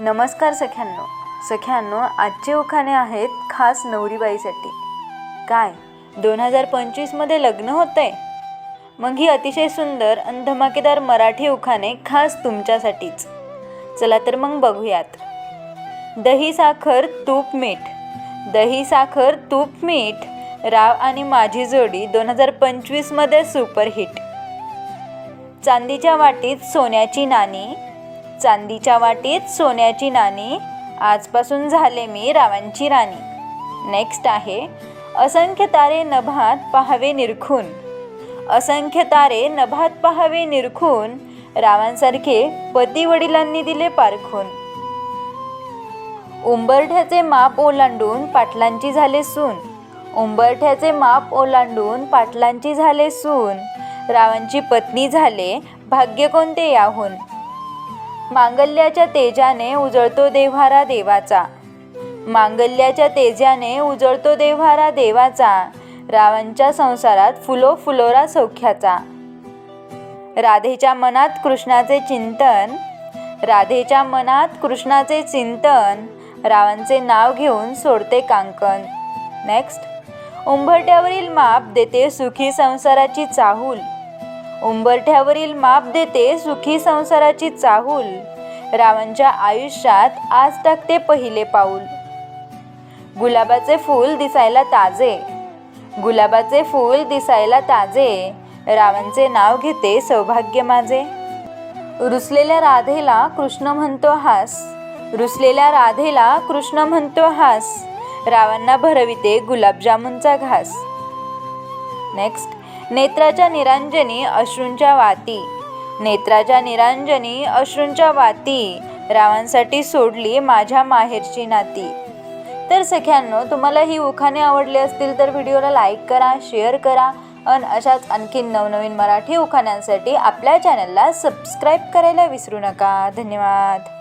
नमस्कार सख्यांनो. सख्यांनो आजचे उखाणे आहेत खास नवरीबाईसाठी. काय? दोन हजार पंचवीसमध्ये लग्न होतं आहे मग ही अतिशय सुंदर आणि धमाकेदार मराठी उखाणे खास तुमच्यासाठीच. चला तर मग बघूयात. दही साखर तूप मीठ. दही साखर तूप मीठ. राव आणि माझी जोडी दोन हजार पंचवीसमध्ये सुपरहिट. चांदीच्या वाटीत सोन्याची नाणी चांदीच्या वाटीत सोन्याची नाणी. आजपासून झाले मी रावांची राणी. नेक्स्ट आहे असंख्य तारे नभात पहावे निरखून. असंख्य तारे नभात पहावे निरखून रावांसारखे पती वडिलांनी दिले पारखून. उंबरठ्याचे माप ओलांडून पाटलांची झाले सून. उंबरठ्याचे माप ओलांडून पाटलांची झाले सून. रावांची पत्नी झाले भाग्य कोणते याहून? मांगल्याच्या तेजाने उजळतो देव्हारा देवाचा. मांगल्याच्या तेजाने उजळतो देव्हारा देवाचा रावांच्या संसारात फुलो फुलोरा सौख्याचा. राधेच्या मनात कृष्णाचे चिंतन राधेच्या मनात कृष्णाचे चिंतन रावांचे नाव घेऊन सोडते कांकन. नेक्स्ट उंबरट्यावरील माप देते सुखी संसाराची चाहूल. उंबरठ्यावरील माप देते सुखी संसाराची चाहूल. रावांच्या आयुष्यात आज टाकते पहिले पाऊल. गुलाबाचे फूल दिसायला ताजे. गुलाबाचे फूल दिसायला ताजे. रावांचे नाव घेते सौभाग्य माझे. रुसलेल्या राधेला कृष्ण म्हणतो हास. रुसलेल्या राधेला कृष्ण म्हणतो हास. रावांना भरविते गुलाबजामुनचा घास. नेक्स्ट नेत्राच्या निरांजनी अश्रूंच्या वाती. नेत्राच्या निरांजनी अश्रूंच्या वाती. रावांसाठी सोडली माझ्या माहेरची नाती. तर सख्यांनो तुम्हाला ही उखाणे आवडली असतील तर व्हिडिओला लाईक करा शेअर करा आणि अशाच आणखीन नवनवीन मराठी उखाण्यांसाठी आपल्या चॅनलला सबस्क्राईब करायला विसरू नका. धन्यवाद.